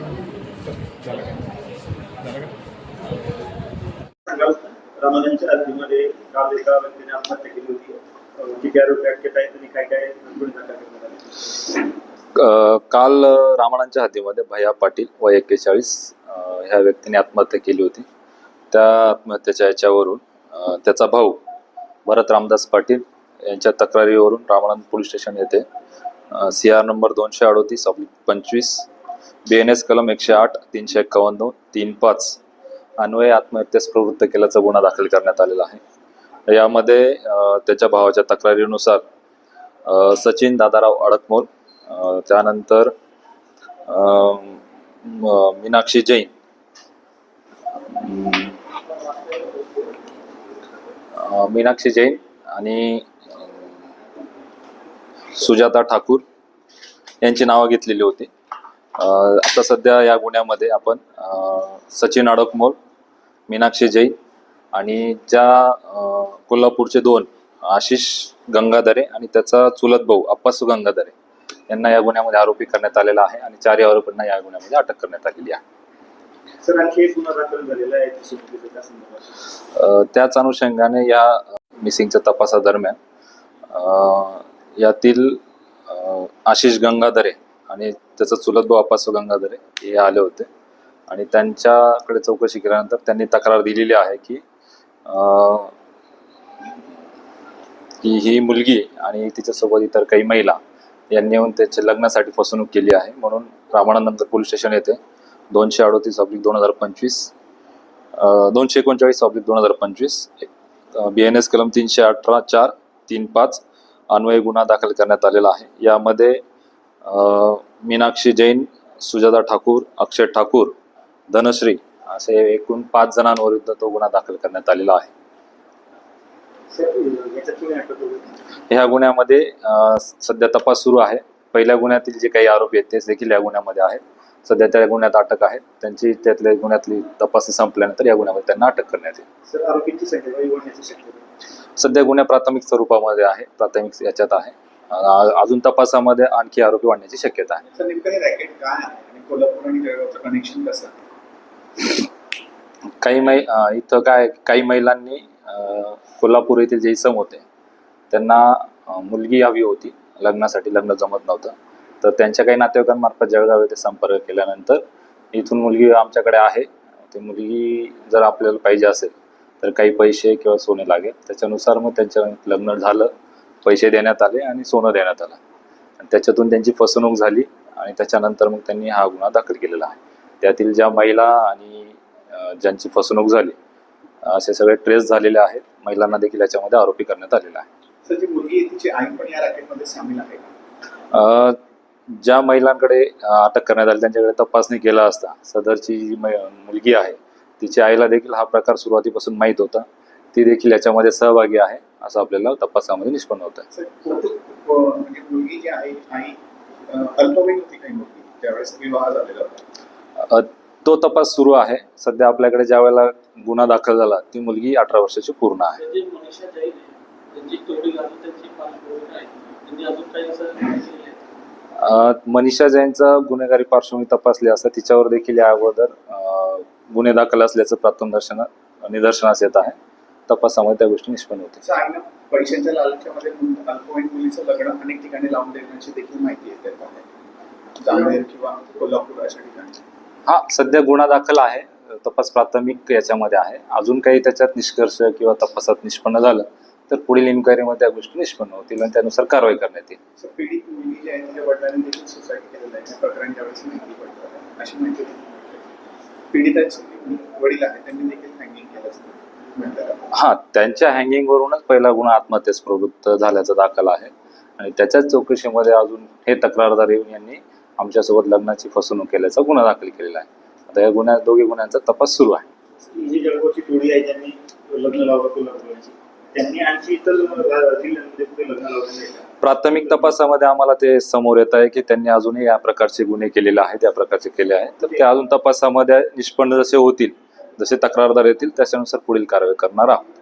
काल एका हातीमध्ये भैया रामाणांच्या हद्दीमध्ये भया पाटील वय एक्केचाळीस ह्या व्यक्तीने आत्महत्या केली होती. त्या आत्महत्येच्या याच्यावरून त्याचा भाऊ भरत रामदास पाटील यांच्या तक्रारीवरून रामानंद पोलीस स्टेशन येथे सी आर नंबर दोनशे अडोतीस पंचवीस बी एन एस कलम एकशे आठ तीनशे एक्कावन्न तीन पाच अन्वय आत्महत्येस प्रवृत्त केल्याचा गुन्हा दाखल करण्यात आलेला आहे. यामध्ये त्याच्या भावाच्या तक्रारीनुसार सचिन दादाराव अडकमोल त्यानंतर मीनाक्षी जैन मीनाक्षी जैन आणि सुजाता ठाकूर यांची नावं घेतलेली होती. आता सध्या या गुन्ह्यामध्ये आपण सचिन अडकमोल मीनाक्षी जैन आणि ज्या कोल्हापूरचे दोन आशिष गंगाधरे आणि त्याचा चुलत भाऊ अप्पासू गंगाधरे यांना या गुन्ह्यामध्ये आरोपी करण्यात आलेला आहे आणि चारही आरोपींना या गुन्ह्यामध्ये अटक करण्यात आलेली आहे. त्याच अनुषंगाने या मिसिंगच्या तपासादरम्यान यातील आशिष गंगाधरे आणि त्याचा चुलत भाऊ अप्पासू गंगाधरे हे आले होते. आणि त्यांच्याकडे चौकशी केल्यानंतर त्यांनी तक्रार दिलेली आहे की की ही मुलगी आणि तिच्यासोबत इतर काही महिला यांनी येऊन त्याच्या लग्नासाठी फसवणूक केली आहे. म्हणून रामानंद पोलीस स्टेशन येथे दोनशे अडोतीस ऑब्लिक दोन हजार पंचवीस दोनशे एकोणचाळीस ऑब्लिक दोन हजार पंचवीस बी एन एस कलम तीनशे अठरा चार तीन पाच अन्वय गुन्हा दाखल करण्यात आलेला आहे. यामध्ये मीनाक्षी जैन सुजाता ठाकूर अक्षय ठाकूर धनश्री असे एकूण पाच जणांविरुद्ध तो गुन्हा दाखल करण्यात आलेला आहे. ह्या गुन्ह्यामध्ये सध्या तपास सुरू आहे. पहिल्या गुन्ह्यातील जे काही आरोपी आहेत तेच देखील या गुन्ह्यामध्ये आहेत. सध्या त्या गुन्ह्यात अटक आहे. त्यांची त्यातल्या गुन्ह्यातली तपासणी संपल्यानंतर या गुन्ह्यामध्ये त्यांना अटक करण्यात येईल. सध्या गुन्हा प्राथमिक स्वरूपामध्ये आहे. प्राथमिक याच्यात आहे. अजून तपासामध्ये आणखी आरोपी वाढण्याची शक्यता आहे. काही मै इथं काय काही महिलांनी कोल्हापूर येथील जे इसम होते त्यांना मुलगी हवी होती लग्नासाठी लग्न जमत नव्हतं. तर त्यांच्या काही नातेवाईकांमार्फत जळगाव येथे संपर्क केल्यानंतर इथून मुलगी आमच्याकडे आहे. ती मुलगी जर आपल्याला पाहिजे असेल तर काही पैसे किंवा सोने लागेल. त्याच्यानुसार मग त्यांचं लग्न झालं. पैसे देण्यात आले आणि सोनं देण्यात आलं. आणि त्याच्यातून त्यांची फसवणूक झाली आणि त्याच्यानंतर मग त्यांनी हा गुन्हा दाखल केलेला आहे. त्यातील ज्या महिला आणि ज्यांची फसवणूक झाली असे सगळे ट्रेस झालेले आहेत. महिलांना देखील याच्यामध्ये आरोपी करण्यात आलेला आहे. ज्या महिलांकडे अटक करण्यात आली त्यांच्याकडे तपासणी केला असता सदरची जी मुलगी आहे तिच्या आईला देखील हा प्रकार सुरुवातीपासून माहीत होता. ती देखील याच्यामध्ये सहभागी आहे असं आपल्याला तपासामध्ये निष्पन्न होतं सर कोणती- को- म्हणजे आहे तो तपास सुरू आहे. सध्या आपल्याकडे ज्या वेळेला गुन्हा दाखल झाला ती मुलगी अठरा वर्षाची पूर्ण आहे. म्हणजे मनीषा. अ, मनीषा जैनचा गुन्हेगारी पार्श्वभूमी तपासली असता तिच्यावर देखील या अगोदर गुन्हे दाखल असल्याचं प्राथमिक दर्शन निदर्शनास येत आहे. तपासामध्ये त्या गोष्टी निष्पन्न आईनं पैशाच्या लालच्यामध्ये अल्पवयीन मुलीचं लग्न अनेक ठिकाणी लावून देण्याची देखील माहिती येते. त्यामध्ये. जामनेर किंवा कोल्हापूर अशा ठिकाणी. हा सध्या गुन्हा दाखल आहे. तपास प्राथमिक याच्यामध्ये आहे. अजून काही त्याच्यात निष्कर्ष किंवा तपासात निष्पन्न झालं तर पुढील इन्क्वायरीमध्ये त्या गोष्टी निष्पन्न होतील आणि त्यानुसार कारवाई करण्यात येईल. आहे आहे. आहे, होती. पीडिताचे वडील आहेत त्यांनी देखील हँगिंग केलं हा त्यांच्या हँगिंगवरूनच पहिला गुन्हा आत्महत्येस प्रवृत्त झाल्याचा दाखल आहे. आणि त्याच्याच चौकशीमध्ये अजून हे तक्रारदार येऊन यांनी आमच्यासोबत लग्नाची फसवणूक केल्याचा गुन्हा दाखल केलेला आहे. आता या गुन्ह्या दोघी गुन्ह्यांचा तपास सुरू आहे. जी जळगावची टोळी आहे ज्यांनी लग्न लावलं कोल्हापूरची त्यांनी आणखी इतर जिल्ह्यांमध्ये कुठे लग्न लावलं नाही का? प्राथमिक तपासामध्ये आम्हाला ते समोर येत आहे की त्यांनी अजूनही या प्रकारचे गुन्हे केलेले आहेत या प्रकारचे केले आहेत. तर ते अजून तपासामध्ये निष्पन्न जसे होतील. जसे तक्रारदार येतील त्याच्यानुसार पुढील कारवाई करणार आहोत.